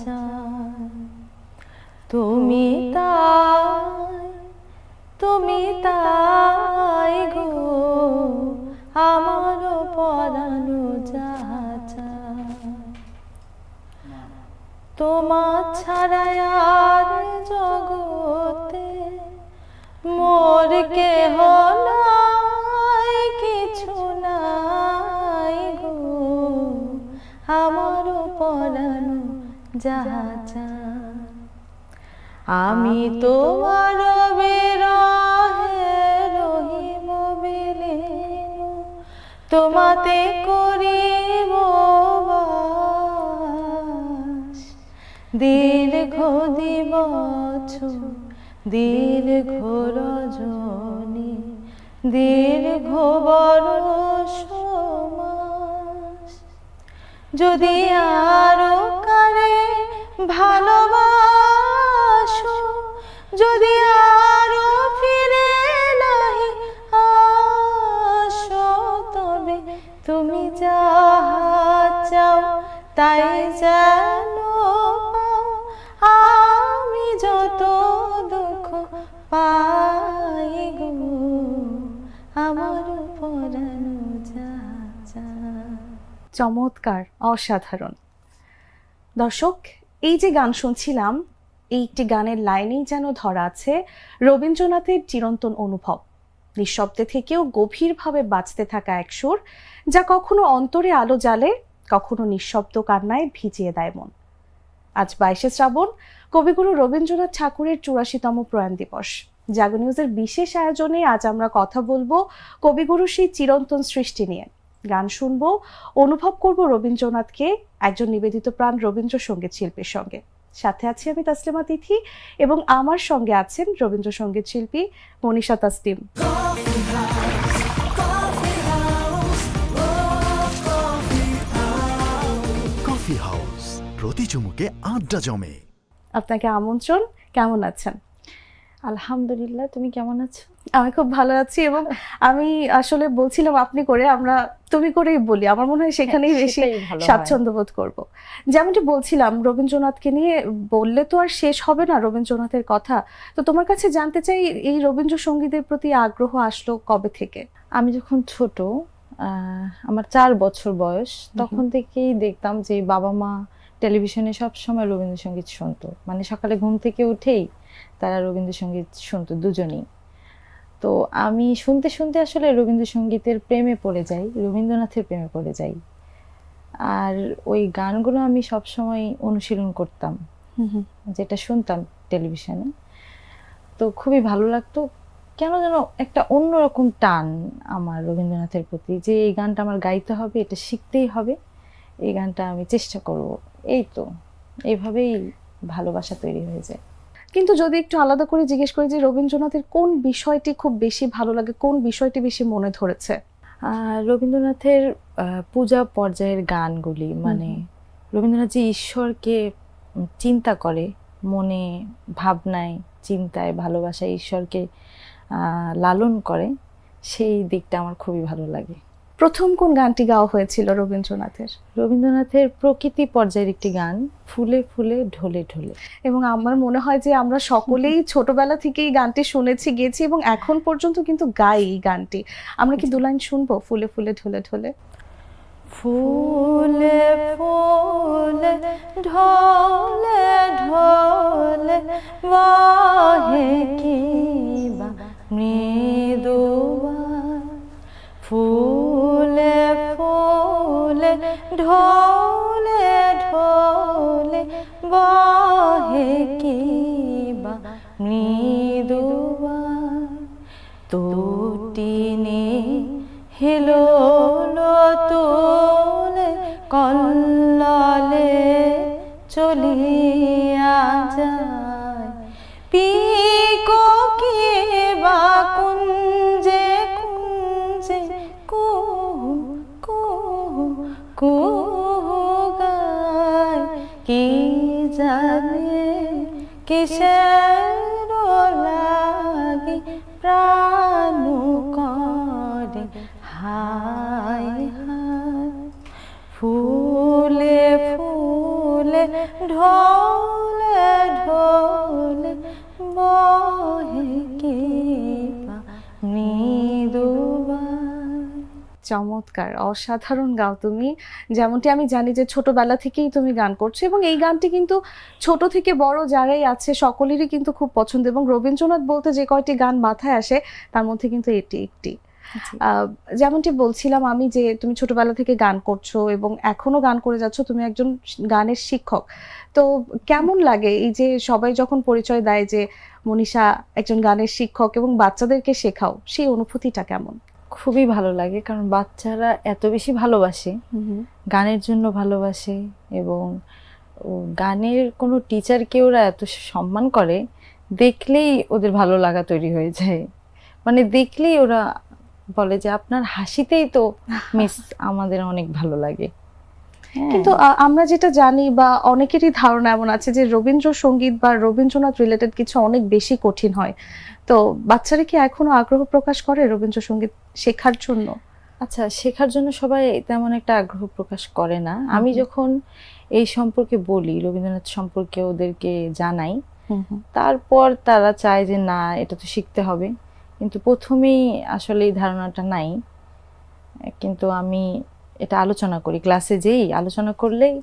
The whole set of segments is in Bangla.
চায় তুমি তাই তুমি তাই গো, আমার পরানো যাহা চায় তোমার ছাড়া আর জগতে মোর কেহ নাই। যাহা আমি তোমার রহিব বিলীন। তোমাতে করিব দীর্ঘ দিবছ দীর্ঘ রজনী দীর্ঘ বরষ যদি আরও ভালোবাসো। যদি আরও ফিরে নাহি, আসো তবে তুমি যাহা চাও, তাই পাও। আমি যত দুঃখ পাই গো, আমার পরানো চমৎকার, অসাধারণ। দর্শক এই যে গান শুনছিলাম এই একটি গানের লাইনেই যেন ধরা আছে, রবীন্দ্রনাথের চিরন্তন অনুভব। নিঃশব্দে থেকেও গভীরভাবে বাঁচতে থাকা এক সুর, যা কখনো অন্তরে আলো জ্বালে, কখনো নিঃশব্দ কান্নায় ভিজিয়ে দেয় মন। আজ বাইশে শ্রাবণ, কবিগুরু রবীন্দ্রনাথ ঠাকুরের চুরাশিতম প্রয়াণ দিবস। জাগো নিউজের বিশেষ আয়োজনে আজ আমরা কথা বলব কবিগুরু সেই চিরন্তন সৃষ্টি নিয়ে। গান শুনব অনুভব করব রবীন্দ্রনাথকে একজন নিবেদিত প্রাণ রবীন্দ্রসঙ্গীত শিল্পীর সঙ্গে। সাথে আছি আমি তাসলিমা তিথি এবং আমার সঙ্গে আছেন রবীন্দ্রসঙ্গীত শিল্পী মনীষা তাসলিম। কফি হাউস প্রতি চুমুকে আড্ডা জমে। আপনাকে আমন্ত্রণ কেমন আছেন? আলহামদুলিল্লাহ তুমি কেমন আছো? আমি খুব ভালো আছি এবং আমি আসলে বলছিলাম আপনি করে আমরা তুমি করেই বলি। আমার মনে হয় সেখানেই হ্যাঁ, বেশি। স্বাচ্ছন্দ্য বোধ করব। যেমনটি বলছিলাম রবীন্দ্রনাথকে নিয়ে বললে তো আর শেষ হবে না রবীন্দ্রনাথের কথা। তো তোমার কাছে জানতে চাই এই রবীন্দ্রসঙ্গীতের প্রতি আগ্রহ আসলো কবে থেকে? আমি যখন ছোট আহ, আমার চার বছর বয়স তখন থেকেই দেখতাম যে বাবা মা টেলিভিশনে সব সময় রবীন্দ্রসঙ্গীত শুনতো। মানে সকালে ঘুম থেকে উঠেই তারা রবীন্দ্রসঙ্গীত শুনতো দুজনেই। তো আমি শুনতে শুনতে আসলে রবীন্দ্রসঙ্গীতের প্রেমে পড়ে যাই রবীন্দ্রনাথের প্রেমে পড়ে যাই। আর ওই গানগুলো আমি সব সময় অনুশীলন করতাম যেটা শুনতাম টেলিভিশনে। তো খুবই ভালো লাগতো কেন যেন একটা অন্যরকম টান আমার রবীন্দ্রনাথের প্রতি যে এই গানটা আমার গাইতে হবে এটা শিখতেই হবে এই গানটা আমি চেষ্টা করব। এই তো এইভাবেই ভালোবাসা তৈরি হয়ে যায়। কিন্তু যদি একটু আলাদা করে জিজ্ঞেস করি যে রবীন্দ্রনাথের কোন বিষয়টি খুব বেশি ভালো লাগে কোন বিষয়টি বেশি মনে ধরেছে? রবীন্দ্রনাথের পূজা পর্যায়ের গানগুলি মানে রবীন্দ্রনাথ যে ঈশ্বরকে চিন্তা করে মনে ভাবনায় চিন্তায় ভালোবাসায় ঈশ্বরকে লালন করে সেই দিকটা আমার খুবই ভালো লাগে। প্রথম কোন গানটি গাওয়া হয়েছিল রবীন্দ্রনাথের? রবীন্দ্রনাথের প্রকৃতি পর্যায়ের একটি গান ফুলে ফুলে ঢলে ঢলে। এবং আমার মনে হয় যে আমরা সকলেই ছোটবেলা থেকে এই গানটি শুনেছি গেছি এবং এখন পর্যন্ত কিন্তু গাই এই গানটি। আমরা কি দু লাইন শুনব? ফুলে ফুলে ঢলে ঢলে। ফুলে ফুলে ঢলে ঢলে বাহে কি বা মৃদুবান ফুলে কিসের লাগি প্রাণ করে? হায় হায়। ফুলে ফুলে ঢোলে চমৎকার অসাধারণ গাও তুমি। যেমনটি আমি জানি যে ছোটবেলা থেকেই তুমি গান করছ এবং এই গানটি কিন্তু ছোট থেকে বড় যারাই আছে সকলেরই কিন্তু খুব পছন্দ এবং রবীন্দ্রনাথ বলতে যে কয়টি গান মাথায় আসে তার মধ্যে কিন্তু এটি একটি। যেমনটি বলছিলাম আমি যে তুমি ছোটবেলা থেকে গান করছ এবং এখনও গান করে যাচ্ছ তুমি একজন গানের শিক্ষক। তো কেমন লাগে এই যে সবাই যখন পরিচয় দেয় যে মনীষা একজন গানের শিক্ষক এবং বাচ্চাদেরকে শেখাও সেই অনুভূতিটা কেমন? খুবই ভালো লাগে কারণ বাচ্চারা এত বেশি ভালোবাসে। গানের জন্য ভালোবাসে এবং গানের কোনো টিচারকে ওরা এত সম্মান করে দেখলেই ওদের ভালো লাগা তৈরি হয়ে যায়। মানে দেখলেই ওরা বলে যে আপনার হাসিতেই তো মিস আমাদের অনেক ভালো লাগে। কিন্তু আমরা যেটা জানি বা অনেকেরই ধারণা এমন আছে যে রবীন্দ্রসঙ্গীত বা রবীন্দ্রনাথ রিলেটেড কিছু অনেক বেশি কঠিন হয়। তো বাচ্চারা কি এখনও আগ্রহ প্রকাশ করে রবীন্দ্রসঙ্গীত শেখার জন্য? আচ্ছা শেখার জন্য সবাই তেমন একটা আগ্রহ প্রকাশ করে না। আমি যখন এই সম্পর্কে বলি রবীন্দ্রনাথ সম্পর্কে ওদেরকে জানাই তারপর তারা চায় যে না এটা তো শিখতে হবে। কিন্তু প্রথমেই আসলে এই ধারণাটা নাই। কিন্তু আমি এটা আলোচনা করি ক্লাসে যেই আলোচনা করলেই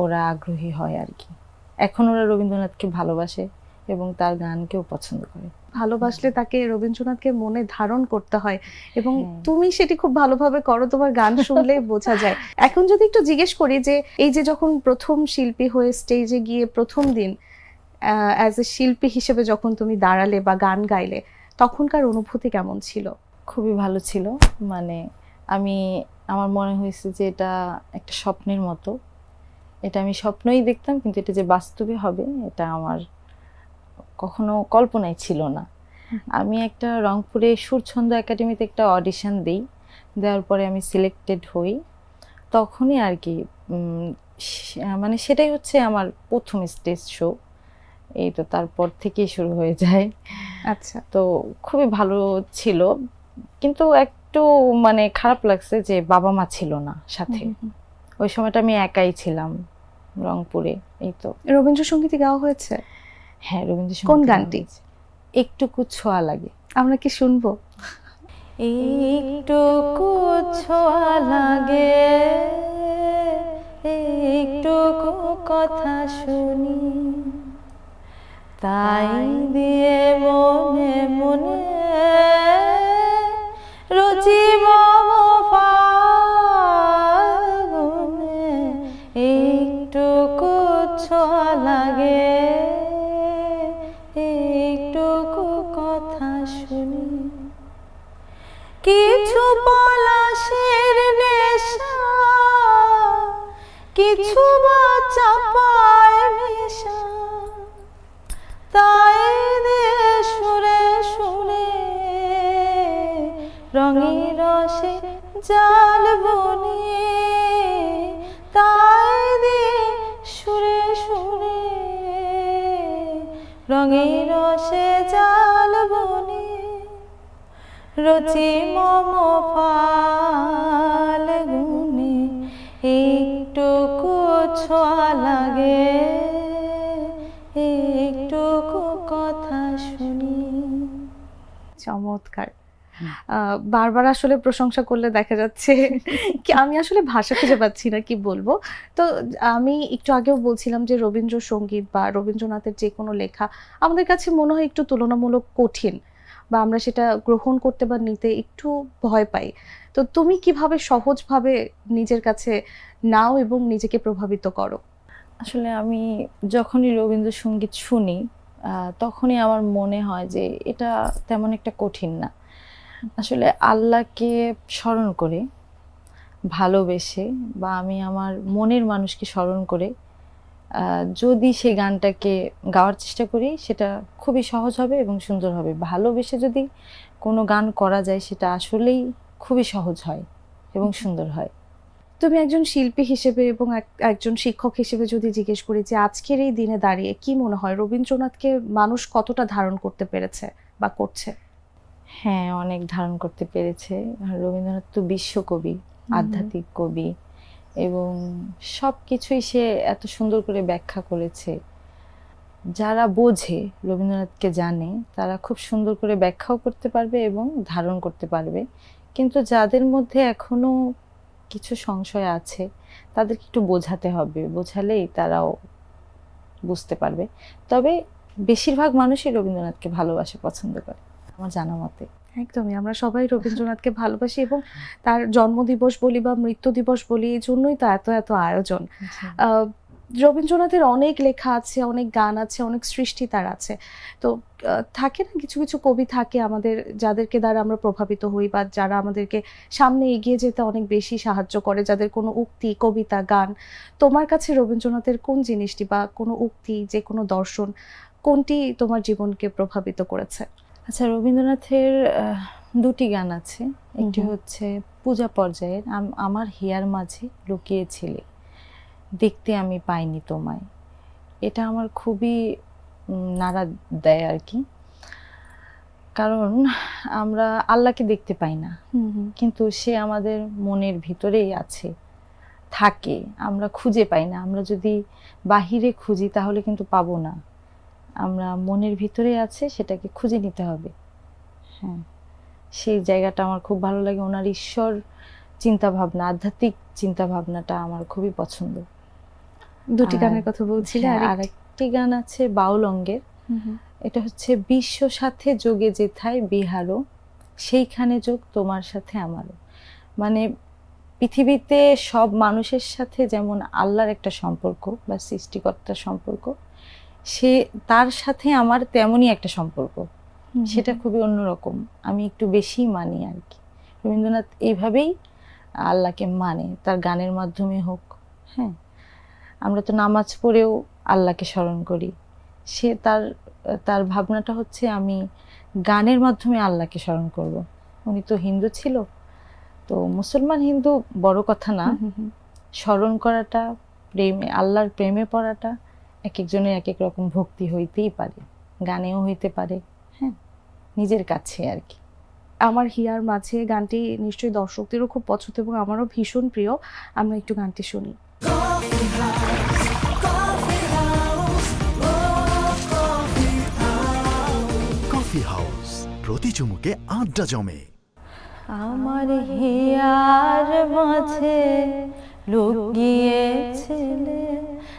ওরা আগ্রহী হয় আর কি। এখন ওরা রবীন্দ্রনাথকে ভালোবাসে এবং তার গানকেও পছন্দ করে। ভালোবাসলে তাকে রবীন্দ্রনাথকে মনে ধারণ করতে হয় এবং হ্যাঁ। তুমি সেটি খুব ভালোভাবে করো তোমার গান শুনলে বোঝা যায়। এখন যদি একটু জিজ্ঞেস করি যে এই যে যখন প্রথম শিল্পী হয়ে স্টেজে গিয়ে প্রথম দিন অ্যাজ এ শিল্পী হিসেবে যখন তুমি দাঁড়ালে বা গান গাইলে তখনকার অনুভূতি কেমন ছিল? খুবই ভালো ছিল। মানে আমি আমার মনে হয়েছে যে এটা একটা স্বপ্নের মতো। এটা আমি স্বপ্নই দেখতাম কিন্তু এটা যে বাস্তবে হবে এটা আমার কখনো কল্পনায় ছিল না। আমি একটা রংপুরে সুরছন্দ একাডেমিতে একটা অডিশন দিই দেওয়ার পরে আমি সিলেক্টেড হই। তখনই আর কি মানে সেটাই হচ্ছে আমার প্রথম স্টেজ শো এই তো তারপর থেকেই শুরু হয়ে যায়। আচ্ছা। তো খুবই ভালো ছিল। কিন্তু একটু মানে খারাপ লাগছে যে বাবা মা ছিল না সাথে। ওই সময়টা আমি একাই ছিলাম রংপুরে এই তো। রবীন্দ্রসঙ্গীতে গাওয়া হয়েছে? হ্যাঁ রবীন্দ্র কোন গানটি? একটুকু ছোঁয়া লাগে। আমরা কি শুনব? একটুকু ছোঁয়া লাগে। একটুকু কথা শুনি। তাই দিয়ে মনে মনে রুচি মম ফাগুনে একটুকু ছোঁয়া লাগে। একটুকু কথা শুনি। কিছু পলাশের নেশা, কিছু বা চাপায় নেশা রঙে রসে জাল বনে তাই সুরে সুরে রঙে রসে জাল বনে রচি মম ফাল্গুনে একটুকু ছোঁয়া লাগে, একটুকু কথা শুনি। চমৎকার। বারবার আসলে প্রশংসা করলে দেখা যাচ্ছে কি আমি আসলে ভাষা খুঁজে পাচ্ছি না কি বলব? তো আমি একটু আগেও বলছিলাম যে রবীন্দ্রসঙ্গীত বা রবীন্দ্রনাথের যে কোনো লেখা আমাদের কাছে মনে হয় একটু তুলনামূলক কঠিন বা আমরা সেটা গ্রহণ করতে বা নিতে একটু ভয় পাই। তো তুমি কীভাবে সহজভাবে নিজের কাছে নাও এবং নিজেকে প্রভাবিত করো? আসলে আমি যখনই রবীন্দ্রসঙ্গীত শুনি তখনই আমার মনে হয় যে এটা তেমন একটা কঠিন না। আসলে আল্লাহকে স্মরণ করে, ভালোবেসে বা আমি আমার মনের মানুষকে স্মরণ করে যদি সেই গানটাকে গাওয়ার চেষ্টা করি সেটা খুবই সহজ হবে এবং সুন্দর হবে। ভালোবেসে যদি কোনো গান করা যায় সেটা আসলেই খুবই সহজ হয় এবং সুন্দর হয়। তুমি একজন শিল্পী হিসেবে এবং এক- একজন শিক্ষক হিসেবে যদি জিজ্ঞেস করি যে আজকের এই দিনে দাঁড়িয়ে কি মনে হয়? রবীন্দ্রনাথকে মানুষ কতটা ধারণ করতে পেরেছে বা করছে? হ্যাঁ অনেক ধারণ করতে পেরেছে। আর রবীন্দ্রনাথ তো বিশ্বকবি আধ্যাত্মিক কবি এবং সব কিছুই সে এত সুন্দর করে ব্যাখ্যা করেছে। যারা বোঝে রবীন্দ্রনাথকে জানে তারা খুব সুন্দর করে ব্যাখ্যাও করতে পারবে এবং ধারণ করতে পারবে। কিন্তু যাদের মধ্যে এখনও কিছু সংশয় আছে তাদেরকে একটু বোঝাতে হবে। বোঝালেই তারাও বুঝতে পারবে। তবে বেশিরভাগ মানুষই রবীন্দ্রনাথকে ভালোবাসে পছন্দ করে। আমার জানা মতে। একদমই আমরা সবাই রবীন্দ্রনাথকে ভালোবাসি এবং তার জন্মদিবস বলি বা মৃত্যু দিবস বলি এই জন্যই তো এত এত আয়োজন। রবীন্দ্রনাথের অনেক লেখা আছে অনেক গান আছে অনেক সৃষ্টি তার আছে। তো থাকে না কিছু কিছু কবি থাকে আমাদের যাদেরকে দ্বারা আমরা প্রভাবিত হই বা যারা আমাদেরকে সামনে এগিয়ে যেতে অনেক বেশি সাহায্য করে যাদের কোনো উক্তি কবিতা গান। তোমার কাছে রবীন্দ্রনাথের কোন জিনিসটি বা কোনো উক্তি যে কোনো দর্শন কোনটি তোমার জীবনকে প্রভাবিত করেছে? আচ্ছা রবীন্দ্রনাথের দুটি গান আছে। একটি হচ্ছে পূজা পর্যায়ের আমার হিয়ার মাঝে লুকিয়েছিলে দেখতে আমি পাইনি তোমায়। এটা আমার খুবই নাড়া দেয় আর কি। কারণ আমরা আল্লাহকে দেখতে পাই না। কিন্তু সে আমাদের মনের ভিতরেই আছে থাকে। আমরা খুঁজে পাই না। আমরা যদি বাহিরে খুঁজি তাহলে কিন্তু পাবো না। আমরা মনের ভিতরে আছে সেটাকে খুঁজে নিতে হবে। হ্যাঁ সেই জায়গাটা আমার খুব ভালো লাগে। ওনার ঈশ্বর চিন্তা ভাবনা আধ্যাত্মিক চিন্তা ভাবনাটা আমার খুবই পছন্দ। দুটি গানের কথা বলছিলে হ্যাঁ, আর একটি গান আছে বাউল অঙ্গের এটা হচ্ছে বিশ্ব সাথে যোগে যেথায় বিহারও সেইখানে যোগ তোমার সাথে আমারও মানে পৃথিবীতে সব মানুষের সাথে যেমন আল্লাহর একটা সম্পর্ক বা সৃষ্টিকর্তার সম্পর্ক সে তার সাথে আমার তেমনই একটা সম্পর্ক। সেটা খুবই অন্যরকম। আমি একটু বেশি মানি আর কি। রবীন্দ্রনাথ এইভাবেই আল্লাহকে মানে তার গানের মাধ্যমে হোক হ্যাঁ। আমরা তো নামাজ পড়েও আল্লাহকে স্মরণ করি। সে তার তার ভাবনাটা হচ্ছে আমি গানের মাধ্যমে আল্লাহকে স্মরণ করব। উনি তো হিন্দু ছিল। তো মুসলমান হিন্দু বড় কথা না। স্মরণ করাটা প্রেমে আল্লাহর প্রেমে পড়াটা এক একজনের এক এক রকম ভক্তি হইতেই পারে গানেও হইতে পারে হ্যাঁ নিজের কাছে আর কি। আমার হিয়ার মাঝে গানটি নিশ্চয়ই দর্শকদেরও খুব পছন্দ এবং আমারও ভীষণ প্রিয়। আমরা একটু গানটি শুনি। কফি হাউস প্রতি চুমুকে আড্ডা জমে। আমার হিয়ার মাঝে লুকিয়েছিলে।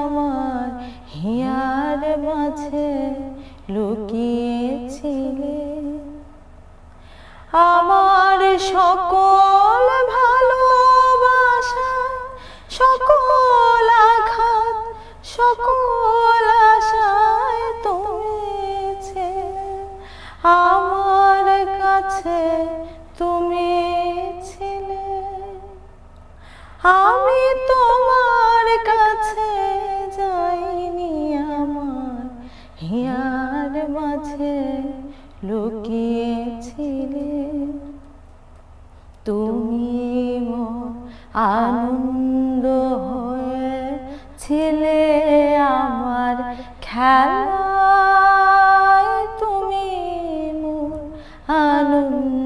আমার anum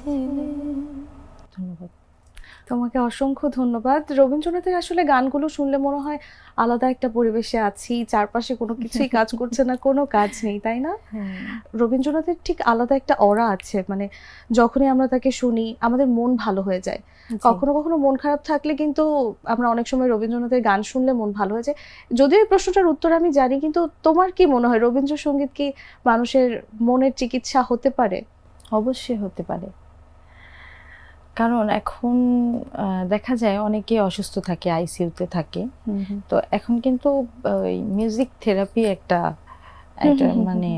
তোমাকে অসংখ্য ধন্যবাদ। রবীন্দ্রনাথের আসলে গানগুলো শুনলে মনে হয় আলাদা একটা পরিবেশে আছি চারপাশে কোনো কিছুই কাজ করছে না কোনো কাজ নেই তাই না? হ্যাঁ। রবীন্দ্রনাথের ঠিক আলাদা একটা অরা আছে মানে যখনই আমরা তাকে শুনি আমাদের মন ভালো হয়ে যায়। কখনো কখনো মন খারাপ থাকলে কিন্তু আমরা অনেক সময় রবীন্দ্রনাথের গান শুনলে মন ভালো হয়ে যায়। যদিও এই প্রশ্নটার উত্তর আমি জানি কিন্তু তোমার কি মনে হয় রবীন্দ্রসঙ্গীত কি মানুষের মনের চিকিৎসা হতে পারে? অবশ্যই হতে পারে। কারণ এখন দেখা যায় অনেকে অসুস্থ থাকে আইসিইউতে থাকে। তো এখন কিন্তু ওই মিউজিক থেরাপি একটা একটা মানে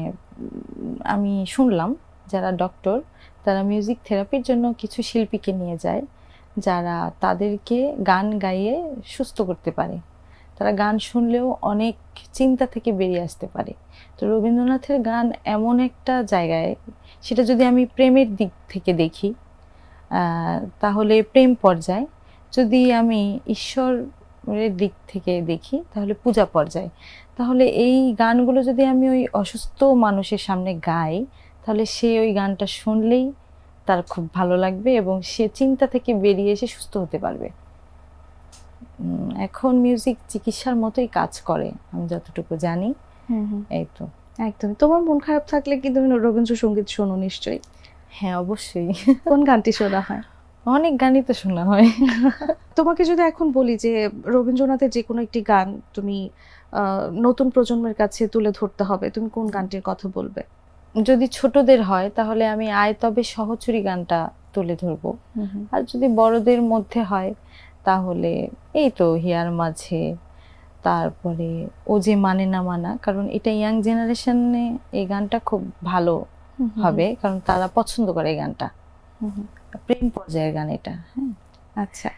আমি শুনলাম যারা ডক্টর তারা মিউজিক থেরাপির জন্য কিছু শিল্পীকে নিয়ে যায় যারা তাদেরকে গান গাইয়ে সুস্থ করতে পারে। তারা গান শুনলেও অনেক চিন্তা থেকে বেরিয়ে আসতে পারে। তো রবীন্দ্রনাথের গান এমন একটা জায়গায় সেটা যদি আমি প্রেমের দিক থেকে দেখি তাহলে প্রেম পর্যায়। যদি আমি ঈশ্বরের দিক থেকে দেখি তাহলে পূজা পর্যায়। তাহলে এই গানগুলো যদি আমি ওই অসুস্থ মানুষের সামনে গাই তাহলে সে ওই গানটা শুনলেই তার খুব ভালো লাগবে এবং সে চিন্তা থেকে বেরিয়ে এসে সুস্থ হতে পারবে। এখন মিউজিক চিকিৎসার মতোই কাজ করে আমি যতটুকু জানি। এই তো। একদমই। তোমার মন খারাপ থাকলে কি তুমি রবীন্দ্রসঙ্গীত শোনো নিশ্চয়ই। হ্যাঁ অবশ্যই। কোন গানটি শোনা হয়? অনেক গানই তো শোনা হয়। তোমাকে যদি এখন বলি যে রবীন্দ্রনাথের যে কোনো একটি গান তুমি নতুন প্রজন্মের কাছে তুলে ধরতে হবে তুমি কোন গানটির কথা বলবে? যদি ছোটদের হয় তাহলে আমি আয় তবে সহচুরি গানটা তুলে ধরবো। আর যদি বড়দের মধ্যে হয় তাহলে এই তো হিয়ার মাঝে তারপরে ও যে মানে না মানা কারণ এটা ইয়াং জেনারেশনে এই গানটা খুব ভালো হবে কারণ তারা পছন্দ করে এই গানটা। প্রেম পর্যায়ের গান এটা হ্যাঁ। আচ্ছা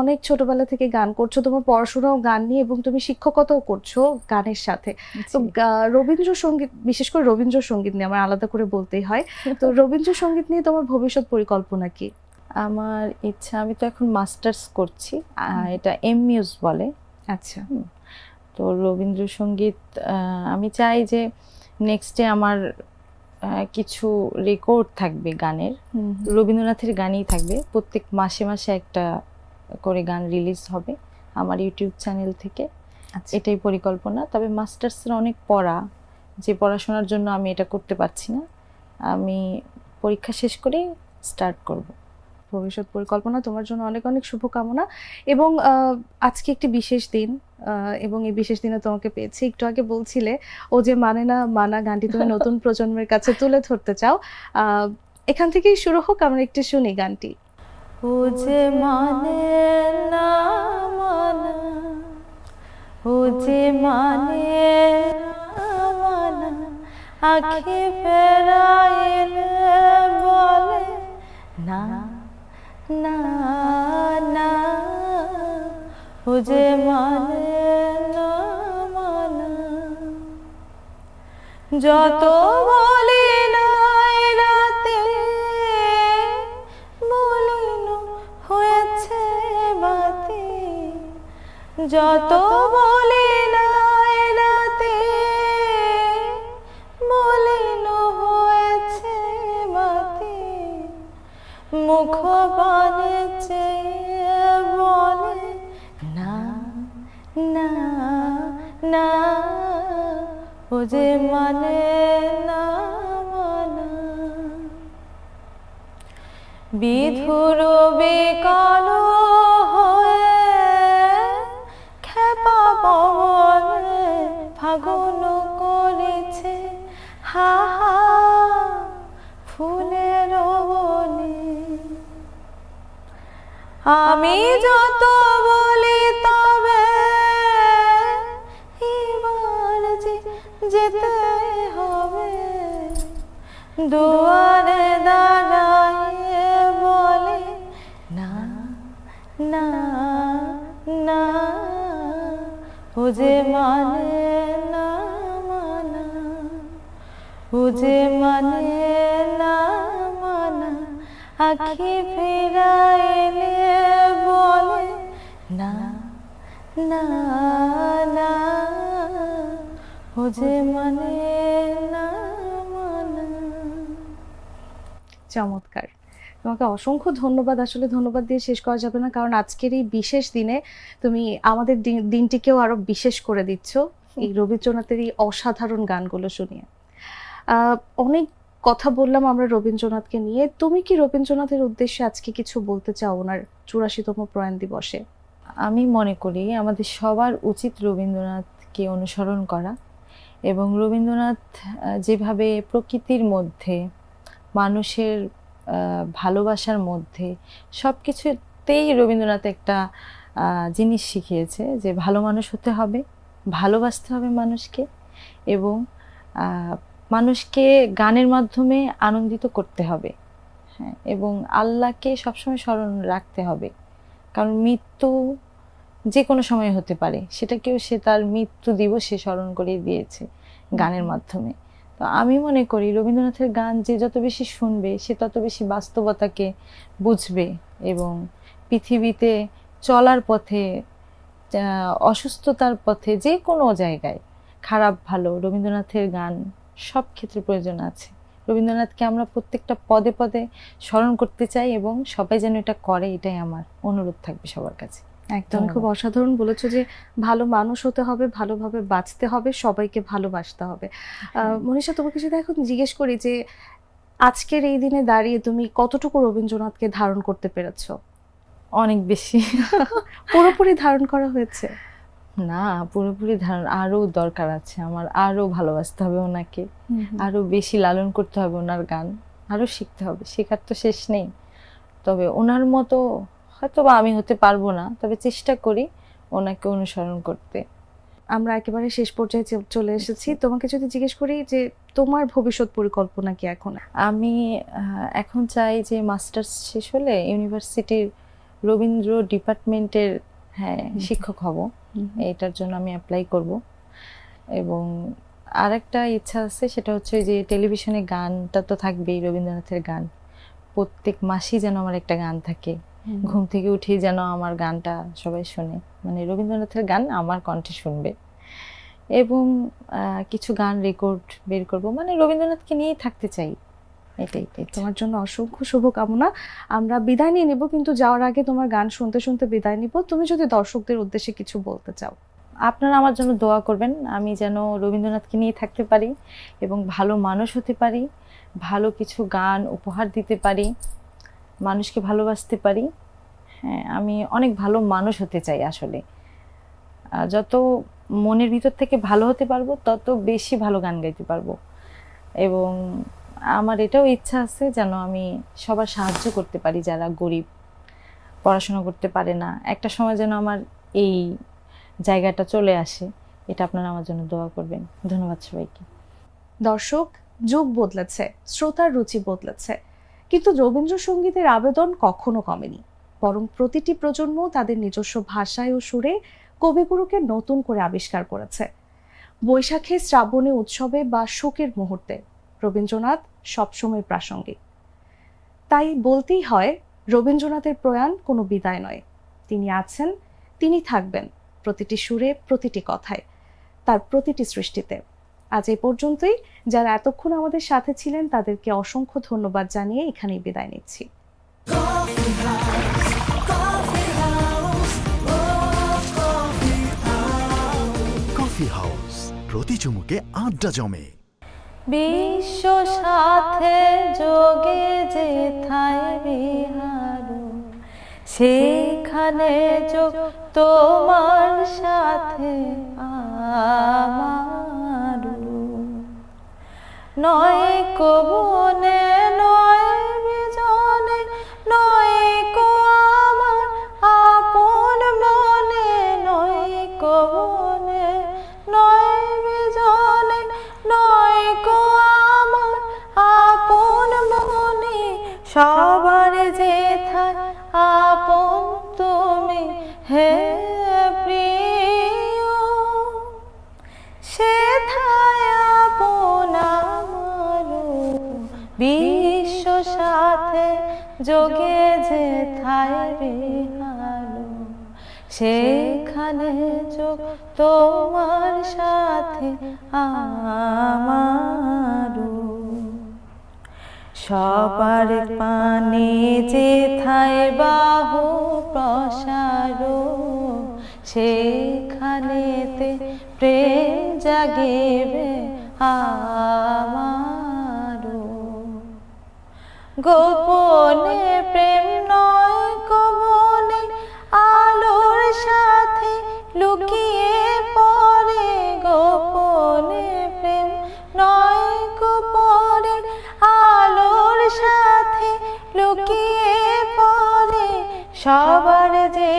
অনেক ছোটবেলা থেকে গান করছ তোমার পড়াশোনাও গান নিয়ে এবং তুমি শিক্ষকতাও করছ গানের সাথে। তো রবীন্দ্রসঙ্গীত বিশেষ করে রবীন্দ্রসঙ্গীত নিয়ে আমার আলাদা করে বলতেই হয়। তো রবীন্দ্রসঙ্গীত নিয়ে তোমার ভবিষ্যৎ পরিকল্পনা কি? আমার ইচ্ছা আমি তো এখন মাস্টার্স করছি এটা এম মিউজ বলে। আচ্ছা। তো রবীন্দ্রসঙ্গীত আমি চাই যে নেক্সটে আমার কিছু রেকর্ড থাকবে গানের। রবীন্দ্রনাথের গানই থাকবে। প্রত্যেক মাসে মাসে একটা করে গান রিলিজ হবে আমার ইউটিউব চ্যানেল থেকে। আচ্ছা। এটাই পরিকল্পনা। তবে মাস্টার্সের অনেক পড়া যে পড়াশোনার জন্য আমি এটা করতে পারছি না আমি পরীক্ষা শেষ করেই স্টার্ট করব। ভবিষ্যৎ পরিকল্পনা তোমার জন্য অনেক অনেক শুভকামনা। এবং আজকে একটি বিশেষ দিন। এবং এই বিশেষ দিনে তোমাকে পেয়েছি। একটু আগে বলছিলে ও যে মানে না মানা গানটি তুমি নতুন প্রজন্মের কাছে তুলে ধরতে চাও আহ, এখান থেকেই শুরু হোক আমরা একটু শুনি গানটি। ও যে মানে না মানা ও যে মানে মানা আখি ফেরাইলে বলে না না না। ও যে মানে যত বলি নাই রাতে মলিন হয়েছে বাতি। যত বলি নাই রাতে মলিন হয়েছে বাতি। মুখ বানে ও যে মানে না বিধুর বেকাল হয়ে খেপা পবনে ফাগুন করেছে। হা হা, ফুলের আমি যত বলি যেতে হবে। দুয়ারে দাঁড়াইয়ে বলে, না না না ও যে মানে না মানা ও যে মানে না মানা, আখি ফেরাইলে বলে না না না যে মানে না চমৎকার। তোমাকে অসংখ্য ধন্যবাদ। আসলে ধন্যবাদ দিয়ে শেষ করা যাবে না কারণ আজকের এই বিশেষ দিনে তুমি আমাদের দিন- দিনটিকেও আরও বিশেষ করে দিচ্ছ এই রবীন্দ্রনাথের এই অসাধারণ গানগুলো শুনিয়ে। অনেক কথা বললাম আমরা রবীন্দ্রনাথকে নিয়ে। তুমি কি রবীন্দ্রনাথের উদ্দেশ্যে আজকে কিছু বলতে চাও ওনার চুরাশিতম প্রয়াণ দিবসে? আমি মনে করি আমাদের সবার উচিত রবীন্দ্রনাথকে অনুসরণ করা। এবং রবীন্দ্রনাথ যেভাবে প্রকৃতির মধ্যে, মানুষের ভালোবাসার মধ্যে সব কিছুতেই রবীন্দ্রনাথ একটা জিনিস শিখিয়েছে যে ভালো মানুষ হতে হবে, ভালোবাসতে হবে মানুষকে এবং মানুষকে গানের মাধ্যমে আনন্দিত করতে হবে। হ্যাঁ এবং আল্লাহকে সবসময় স্মরণ রাখতে হবে। কারণ মৃত্যু যে কোনো সময় হতে পারে। সেটাকেও সে তার মৃত্যু দিবসে স্মরণ করে দিয়েছে গানের মাধ্যমে। তো আমি মনে করি রবীন্দ্রনাথের গান যে যত বেশি শুনবে, সে তত বেশি বাস্তবতাকে বুঝবে এবং পৃথিবীতে চলার পথে অসুস্থতার পথে যে কোনো জায়গায় খারাপ, ভালো রবীন্দ্রনাথের গান সব ক্ষেত্রে প্রয়োজন আছে। রবীন্দ্রনাথকে আমরা প্রত্যেকটা পদে পদে স্মরণ করতে চাই এবং সবাই যেন এটা করে এটাই আমার অনুরোধ থাকবে সবার কাছে। একদম। খুব অসাধারণ বলেছ যে ভালো মানুষ হতে হবে ভালোভাবে বাঁচতে হবে সবাইকে ভালোবাসতে হবে। আহ, মনীষা তোমাকে যদি এখন জিজ্ঞেস করি যে আজকের এই দিনে দাঁড়িয়ে তুমি কতটুকু রবীন্দ্রনাথকে ধারণ করতে পেরেছ? অনেক বেশি। পুরোপুরি ধারণ করা হয়েছে? না পুরোপুরি ধারণ আরও দরকার আছে। আমার আরও ভালোবাসতে হবে ওনাকে। আরও বেশি লালন করতে হবে ওনার গান। আরও শিখতে হবে। শেখার তো শেষ নেই। তবে ওনার মতো হয়তো বা আমি হতে পারব না তবে চেষ্টা করি ওনাকে অনুসরণ করতে। আমরা একেবারে শেষ পর্যায়ে চলে এসেছি। তোমাকে যদি জিজ্ঞেস করি যে তোমার ভবিষ্যৎ পরিকল্পনা কি এখন? আমি এখন চাই যে মাস্টার্স শেষ হলে ইউনিভার্সিটির রবীন্দ্র ডিপার্টমেন্টের হ্যাঁ শিক্ষক হব। এটার জন্য আমি অ্যাপ্লাই করব। এবং আরেকটা ইচ্ছা আছে সেটা হচ্ছে যে টেলিভিশনে গানটা তো থাকবেই রবীন্দ্রনাথের গান। প্রত্যেক মাসেই যেন আমার একটা গান থাকে। ঘুম থেকে উঠেই যেন আমার গানটা সবাই শুনে। মানে রবীন্দ্রনাথের গান আমার কণ্ঠে শুনবে। এবং কিছু গান রেকর্ড বের করব। মানে রবীন্দ্রনাথকে নিয়েই থাকতে চাই। এটাই। তোমার জন্য অসংখ্য শুভকামনা। আমরা বিদায় নিয়ে নেব, কিন্তু যাওয়ার আগে তোমার গান শুনতে শুনতে বিদায় নিব। তুমি যদি দর্শকদের উদ্দেশ্যে কিছু বলতে চাও। আপনারা আমার জন্য দোয়া করবেন। আমি যেন রবীন্দ্রনাথকে নিয়ে থাকতে পারি এবং ভালো মানুষ হতে পারি, ভালো কিছু গান উপহার দিতে পারি। মানুষকে ভালোবাসতে পারি। হ্যাঁ আমি অনেক ভালো মানুষ হতে চাই আসলে। যত মনের ভিতর থেকে ভালো হতে পারব, তত বেশি ভালো গান গাইতে পারব। এবং আমার এটাও ইচ্ছা আছে যেন আমি সবার সাহায্য করতে পারি যারা গরিব, পড়াশোনা করতে পারে না। একটা সময় যেন আমার এই জায়গাটা চলে আসে, এটা আপনারা আমার জন্য দোয়া করবেন। ধন্যবাদ সবাইকে। দর্শক, যুগ বদলেছে, শ্রোতার রুচি বদলেছে। কিন্তু রবীন্দ্রসঙ্গীতের আবেদন কখনো কমেনি। বরং প্রতিটি প্রজন্ম তাদের নিজস্ব ভাষায় ও সুরে কবিগুরুকে নতুন করে আবিষ্কার করেছে। বৈশাখে শ্রাবণে উৎসবে বা শোকের মুহূর্তে রবীন্দ্রনাথ সবসময় প্রাসঙ্গিক। তাই বলতেই হয়, রবীন্দ্রনাথের প্রয়াণ কোনো বিদায় নয়। তিনি আছেন, তিনি থাকবেন প্রতিটি সুরে প্রতিটি কথায়, তার প্রতিটি সৃষ্টিতে। আজ এ পর্যন্তই। যারা এতক্ষণ আমাদের সাথে ছিলেন তাদেরকে অসংখ্য ধন্যবাদ জানিয়ে এখানেই বিদায় নিচ্ছি। কফি হাউস প্রতি চুমুকে আড্ডা জমে। বিশ্ব সাথে যোগে যে থায় বিহার সেখানে যোগ তোমার সাথে আমার। নয় কবনে নয় বিজনে, নয় কো আমার আপন মনে, নয় কবনে নয় বিজনে, নয় কো আমার আপন মনে। সবার যে আপন তুমি হে বিশ্ব সাথে যোগে যে থায় হারো সেখানে যোগ তোমার সাথে আমারও। সবার পানে যে থায় বাহু প্রসার সেখানেতে প্রেম জাগিবে আমারও। গোপনে প্রেম নয় কবনে আলোর সাথে লুকিয়ে পরে গোপনে প্রেম নয়, গোপনে আলোর সাথে লুকিয়ে পরে সবার যে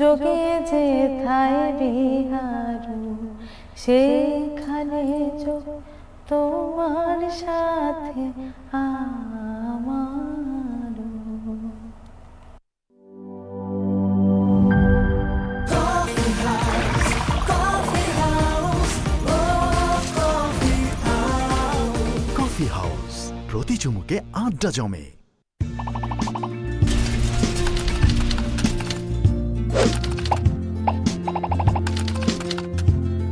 যোগে যেথায় বিহারু সেখানে যোগ তোমার সাথে আমারু কফি হাউস প্রতি চুমুকে আড্ডা জমে।